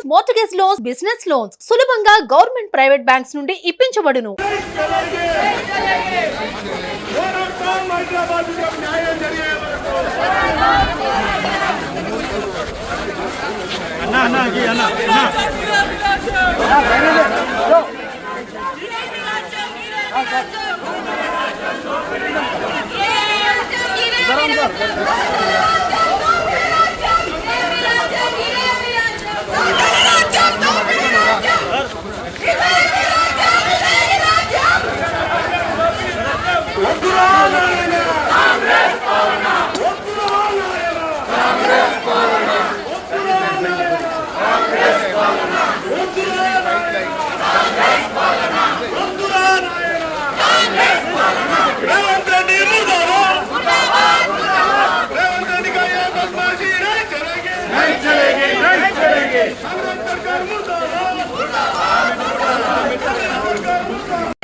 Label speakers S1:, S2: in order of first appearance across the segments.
S1: Loans mortgage loans business loans సులభంగా government private banks నుండి ఇప్పించబడును
S2: పోరాటం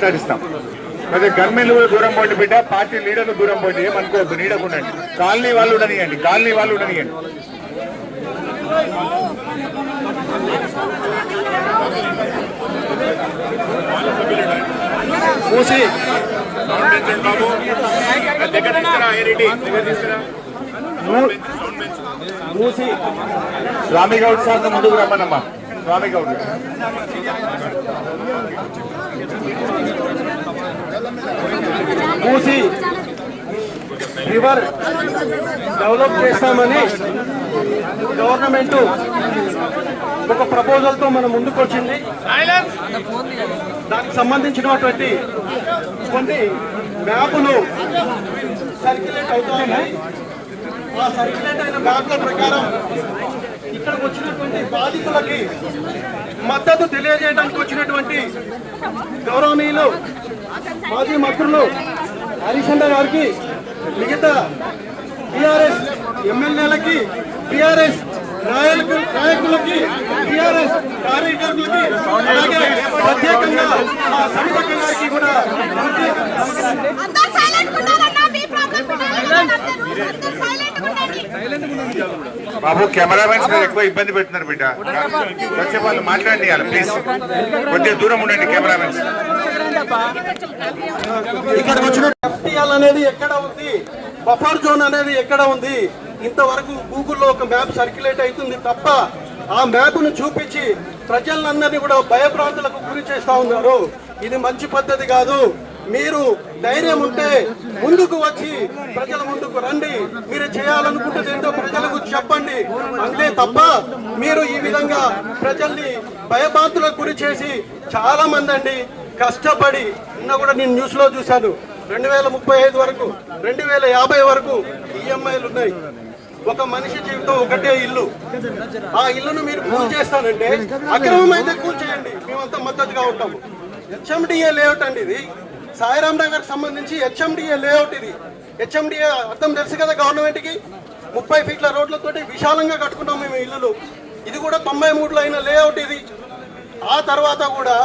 S3: మాట్లాడిస్తాం. అదే గవర్నమెంట్ కూడా దూరం పోండి బిడ్డ పార్టీ లీడర్లు దూరం పోండి ఏమనుకోవద్దు నీడకుండండి. కాలనీ వాళ్ళు ఉండనియండి కాలనీ వాళ్ళు ఉండనియండి.
S2: మూసి
S3: మూసి స్వామి గౌడ్ సార్ ముందుకు రమ్మనమ్మా. స్వామి గౌడ్.
S4: మూసి రివర్ డెవలప్ చేస్తామని గవర్నమెంట్ ఒక ప్రపోజల్తో మనం ముందుకొచ్చింది. ముందుకు వచ్చింది దానికి సంబంధించినటువంటి కొన్ని మ్యాపులు సర్క్యులేట్ అవుతున్నాయి ఆ సర్క్యులేట్ అయిన మ్యాప్ల ప్రకారం ఇక్కడికి వచ్చినటువంటి బాధితులకి మద్దతు తెలియజేయడానికి వచ్చినటువంటి గౌరవనీయులు మాజీ మంత్రులు హరిశండ గారికి మిగతా టిఆర్ఎస్ ఎమ్మెల్యేలకి టిఆర్ఎస్ నాయకులు నాయకులకి టిఆర్ఎస్ కార్యకర్తలకి అలాగే ప్రత్యేకంగా మా సమితక్క గారికి కూడా ప్రత్యేక
S5: అందరూ సైలెంట్ ఉన్నారన్నా మీ ప్రాబ్లం అందరూ సైలెంట్ ఉండండి
S3: బాబు కెమెరామెన్స్ మీరు ఎక్కువ ఇబ్బంది పెడుతున్నారు బిడ్డ. వచ్చే వాళ్ళు మాట్లాడియాలి ప్లీజ్ కొద్దిగా దూరం ఉండండి కెమెరామెన్స్.
S4: ఇక్కడ వచ్చిన అనేది ఎక్కడ ఉంది? బఫర్ జోన్ అనేది ఎక్కడ ఉంది? ఇంతవరకు గూగుల్లో ఒక మ్యాప్ సర్క్యులేట్ అవుతుంది తప్ప ఆ మ్యాప్ను చూపించి ప్రజలందరినీ కూడా భయభ్రాంతులకు గురి చేస్తా ఉన్నారు. ఇది మంచి పద్ధతి కాదు. మీరు ధైర్యం ఉంటే ముందుకు వచ్చి ప్రజల ముందుకు రండి. మీరు చేయాలనుకుంటుంది ఏంటో ప్రజలకు చెప్పండి. అంతే తప్ప మీరు ఈ విధంగా ప్రజల్ని భయభాంతులకు గురి చేసి చాలా మంది అండి కష్టపడి నిన్న కూడా నేను న్యూస్లో చూశాను రెండు వేల ముప్పై ఐదు వరకు రెండు వేల యాభై వరకు ఈఎంఐలు ఉన్నాయి. ఒక మనిషి జీవితం ఒకటే ఇల్లు. ఆ ఇల్లును మీరు కూల్ చేస్తానంటే అక్రమం అయితే కూల్ చేయండి. మేమంతా మద్దతుగా ఉంటాము. హెచ్ఎండిఏ లేఅవుట్ అండి ఇది. సాయిరామ్ నగర్ సంబంధించి హెచ్ఎండిఏ లేఅవుట్ ఇది. హెచ్ఎండిఏ అర్థం తెలుసు కదా గవర్నమెంట్కి? ముప్పై ఫీట్ల రోడ్లతోటి విశాలంగా కట్టుకున్నాం మేము ఇల్లులు. ఇది కూడా తొంభై మూడులో అయిన లేఅవుట్ ఇది. ఆ తర్వాత కూడా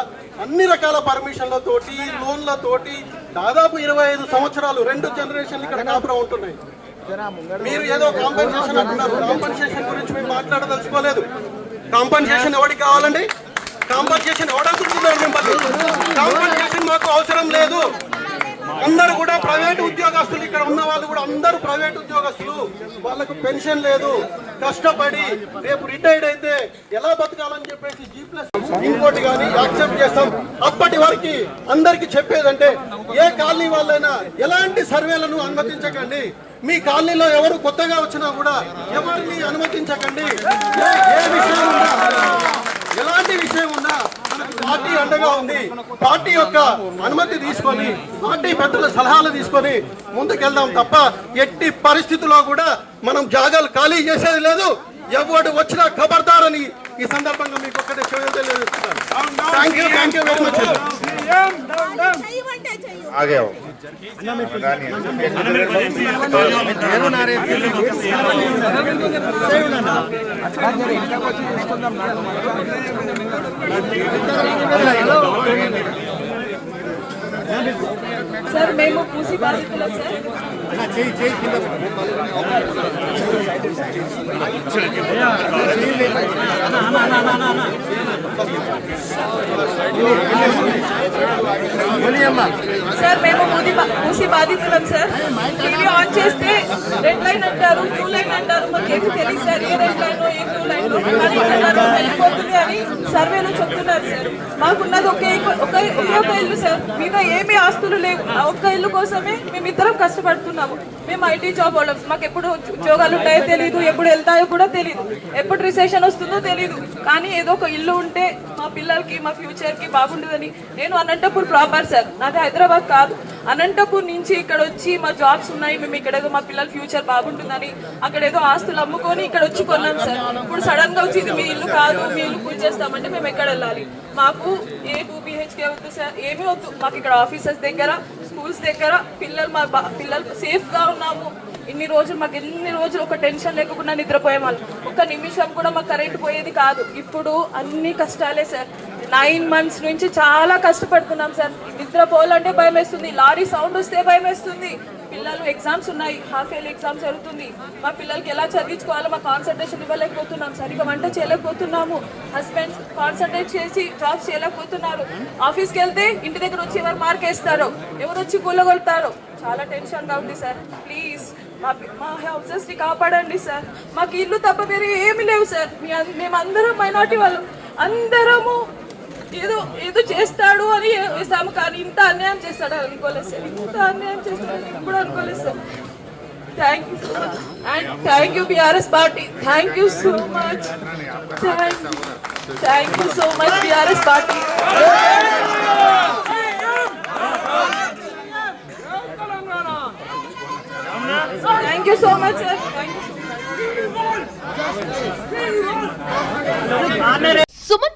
S4: అన్ని రకాల పర్మిషన్లతోటి లోన్లతోటి దాదాపు ఇరవై ఐదు సంవత్సరాలు రెండు జనరేషన్లు ఇక్కడ కాపురం ఉంటున్నాయి. మీరు ఏదో కాంపెన్సేషన్ అంటున్నారు. కాంపెన్సేషన్ గురించి మేము మాట్లాడదలుచుకోలేదు. కాంపెన్సేషన్ ఎవరికి కావాలండి? కాంపన్సేషన్ ఎవడనుకుంటున్నారు మిమ్మల్ని. కాంపన్సేషన్ మాకు అవసరం లేదు. అందరూ కూడా ప్రైవేట్ ఉద్యోగస్తులు ఇక్కడ ఉన్న వాళ్ళు కూడా అందరూ ప్రైవేట్ ఉద్యోగస్తులు. వాళ్ళకు పెన్షన్ లేదు. కష్టపడి రేపు రిటైర్డ్ అయితే ఎలా బతకాలని చెప్పేసి జీ ప్లస్ ఇంకోటి కానీ యాక్సెప్ట్ చేస్తాం. అప్పటి వరకు అందరికి చెప్పేదంటే ఏ కాలనీ వాళ్ళైనా ఎలాంటి సర్వేలను అనుమతించకండి. మీ కాలనీలో ఎవరు కొత్తగా వచ్చినా కూడా ఎవరిని అనుమతించకండి. ఏ- విషయం ఎలాంటి విషయం ఉన్నా పార్టీ అండగా ఉంది. పార్టీ యొక్క అనుమతి తీసుకొని పార్టీ పెద్దల సలహాలు తీసుకొని ముందుకెళ్దాం తప్ప ఎట్టి పరిస్థితుల్లో కూడా మనం జాగాలు ఖాళీ చేసేది లేదు. ఎవడు వచ్చినా ఖబర్దారని ఈ సందర్భంగా మీకు ఒక్కటే చెయ్యడం తెలియజేస్తున్నాను. Thank you thank you very much
S5: చెయ్యమంటే చెయ్యు
S3: ఆగే. రాని
S6: సార్ మేము పూసి బాధితులం సార్. మేము బా- మూసి బాధితులం సార్. టీవీ ఆన్ చేస్తే రెడ్ లైన్ అంటారు బ్లూ లైన్ అంటారు మాకేమి తెలియదు సార్ ఏ రెడ్ లైన్ ఏ బ్లూ లైన్. వెళ్ళిపోతుంది అని సర్వేలో చెప్తున్నారు సార్. మాకున్నది ఒకే ఒకే ఒక ఇల్లు సార్ మీద ఏమి ఆస్తులు లేవు. ఆ ఒక్క ఇల్లు కోసమే మేమిద్దరం కష్టపడుతున్నాము. మేము ఐటీ జాబ్ వాళ్ళం. మాకు ఎప్పుడు ఉద్యోగాలు ఉంటాయో తెలియదు ఎప్పుడు వెళ్తాయో కూడా తెలియదు ఎప్పుడు రిసెషన్ వస్తుందో తెలియదు కానీ ఏదో ఒక ఇల్లు ఉంటే మా పిల్లలకి మా ఫ్యూచర్కి బాగుంటుందని నేను అనంతపూర్ ప్రాపర్ సార్. నాది హైదరాబాద్ కాదు. అనంతపూర్ నుంచి ఇక్కడ వచ్చి మా జాబ్స్ ఉన్నాయి. మేము ఇక్కడ ఏదో మా పిల్లల ఫ్యూచర్ బాగుంటుందని అక్కడ ఏదో ఆస్తులు అమ్ముకొని ఇక్కడ వచ్చి కొన్నాం సార్. ఇప్పుడు సడన్గా వచ్చి ఇది మీ ఇల్లు కాదు మీ ఇల్లు పూజ చేస్తామంటే మేము ఎక్కడ వెళ్ళాలి? మాకు ఏ టూ వద్దు సార్. ఏమీ వద్దు. మాకు ఇక్కడ ఆఫీసర్స్ దగ్గర స్కూల్స్ దగ్గర పిల్లలు మా బా- పిల్లలు సేఫ్గా ఉన్నాము. ఇన్ని రోజులు మాకు ఎన్ని రోజులు ఒక టెన్షన్ లేకుండా నిద్రపోయాం వాళ్ళు ఒక్క నిమిషం కూడా మాకు కరెంట్ పోయేది కాదు. ఇప్పుడు అన్ని కష్టాలే సార్. నైన్ మంత్స్ నుంచి చాలా కష్టపడుతున్నాం సార్. నిద్రపోవాలంటే భయం వేస్తుంది లారీ సౌండ్ వస్తే భయం వేస్తుంది పిల్లలు ఎగ్జామ్స్ ఉన్నాయి. హాఫ్ ఇయర్లీ ఎగ్జామ్స్ జరుగుతుంది. మా పిల్లలకి ఎలా చదివించుకోవాలో మా కాన్సన్ట్రేషన్ ఇవ్వలేకపోతున్నాం. సరిగా వంట చేయలేకపోతున్నాము. హస్బెండ్స్ కాన్సన్ట్రేట్ చేసి జాబ్స్ చేయలేకపోతున్నారు. ఆఫీస్కి వెళ్తే ఇంటి దగ్గర వచ్చి ఎవరు మార్క్ వేస్తారు ఎవరు వచ్చి కూలగొడతారు చాలా టెన్షన్గా ఉంది సార్ ప్లీజ్ మా మా హౌసెస్ని కాపాడండి సార్ మాకు ఇల్లు తప్ప వేరే ఏమీ లేవు సార్ మీ మేమందరం మైనార్టీ వాళ్ళు. అందరము ఏదో ఏదో చేస్తాడు అని వేసాము కానీ ఇంత అన్యాయం చేస్తాడు అనుకోలేదు. సార్ ఇంత అన్యాయం చేస్తాడు ఇప్పుడు అనుకోలేదు sir. Thank you so much and thank you BRS party thank you so much thank you so much BRS party thank you so much sir thank you
S1: Suman